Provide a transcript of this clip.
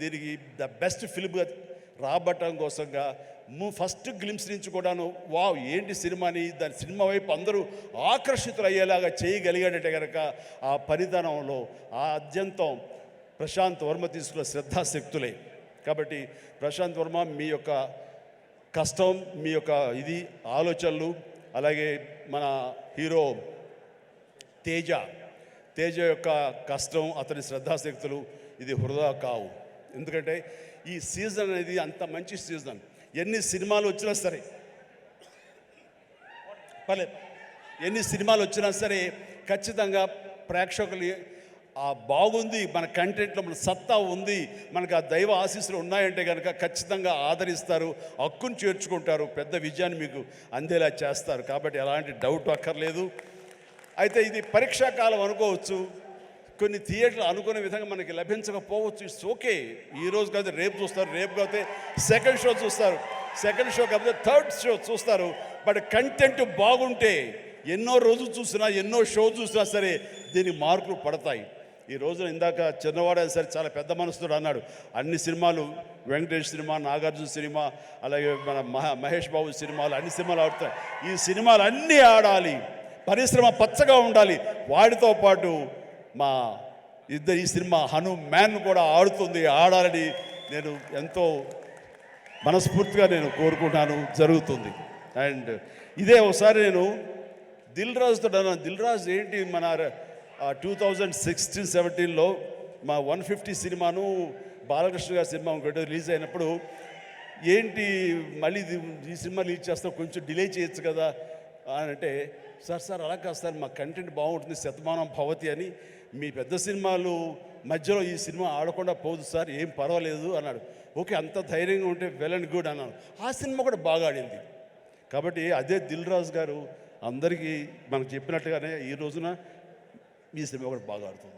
దీనికి the best ఫిల్మ్గా రాబట్టడం కోసంగా ము- ఫస్ట్ గ్లిమ్స్ నుంచి కూడాను వావ్ ఏంటి సినిమాని దాని సినిమా వైపు అందరూ ఆకర్షితులు అయ్యేలాగా చేయగలిగాడంటే కనుక ఆ పరిధానంలో ఆ అత్యంతం ప్రశాంత్ వర్మ తీసుకున్న శ్రద్ధాశక్తులే. కాబట్టి ప్రశాంత్ వర్మ మీ యొక్క కష్టం మీ యొక్క ఇది ఆలోచనలు అలాగే మన హీరో తేజ. తేజ యొక్క కష్టం అతని శ్రద్ధాశక్తులు ఇది హృదయ కావు. ఎందుకంటే ఈ సీజన్ అనేది అంత మంచి సీజన్. ఎన్ని సినిమాలు వచ్చినా సరే. పర్లేదు ఎన్ని సినిమాలు వచ్చినా సరే ఖచ్చితంగా ప్రేక్షకులు ఆ బాగుంది మన కంటెంట్లో మన సత్తా ఉంది మనకు ఆ దైవ ఆశీస్సులు ఉన్నాయంటే కనుక ఖచ్చితంగా ఆదరిస్తారు హక్కును చేర్చుకుంటారు పెద్ద విజయాన్ని మీకు అందేలా చేస్తారు. కాబట్టి ఎలాంటి డౌట్ అక్కర్లేదు. అయితే ఇది పరీక్షా కాలం అనుకోవచ్చు. కొన్ని థియేటర్లు అనుకునే విధంగా మనకి లభించకపోవచ్చు. ఇట్స్ ఓకే ఈ రోజు కాదు రేపు చూస్తారు రేపు కాకపోతే సెకండ్ షో చూస్తారు. సెకండ్ షో కాకపోతే థర్డ్ షో చూస్తారు. బట్ కంటెంట్ బాగుంటే ఎన్నో రోజులు చూసినా ఎన్నో షో చూసినా సరే దీనికి మార్కులు పడతాయి. ఈ రోజున ఇందాక చిన్నవాడే సరే చాలా పెద్ద మనసుతో అన్నాడు. అన్ని సినిమాలు వెంకటేష్ సినిమా నాగార్జున సినిమా అలాగే మన మహ మహేష్ బాబు సినిమాలు అన్ని సినిమాలు ఆడుతాయి. ఈ సినిమాలు అన్నీ ఆడాలి. పరిశ్రమ పచ్చగా ఉండాలి. వాడితో పాటు మా ఇద్దరు ఈ సినిమా హను మ్యాన్ కూడా ఆడుతుంది ఆడాలని నేను ఎంతో మనస్ఫూర్తిగా నేను కోరుకుంటాను జరుగుతుంది. అండ్ ఇదే ఒకసారి నేను దిల్ రాజుతో దిల్ రాజు ఏంటి మన టూ థౌజండ్ సిక్స్టీన్ సెవెంటీన్లో మా వన్ ఫిఫ్టీ సినిమాను బాలకృష్ణ గారి సినిమా ఒకటి రిలీజ్ అయినప్పుడు ఏంటి మళ్ళీ ఈ సినిమా రిలీజ్ చేస్తాం కొంచెం డిలే చేయొచ్చు కదా అని అంటే సార్ సార్ అలా కాదు సార్ మా కంటెంట్ బాగుంటుంది శతమానం భవతి అని మీ పెద్ద సినిమాలు మధ్యలో ఈ సినిమా ఆడకుండా పోదు సార్ ఏం పర్వాలేదు అన్నాడు. ఓకే అంత ధైర్యంగా ఉంటే వెల్ అండ్ గుడ్ అన్నాను. ఆ సినిమా కూడా బాగా ఆడింది. కాబట్టి అదే దిల్ రాజు గారు అందరికీ మనకు చెప్పినట్టుగానే ఈ రోజున ఈ సినిమా కూడా బాగా ఆడుతుంది.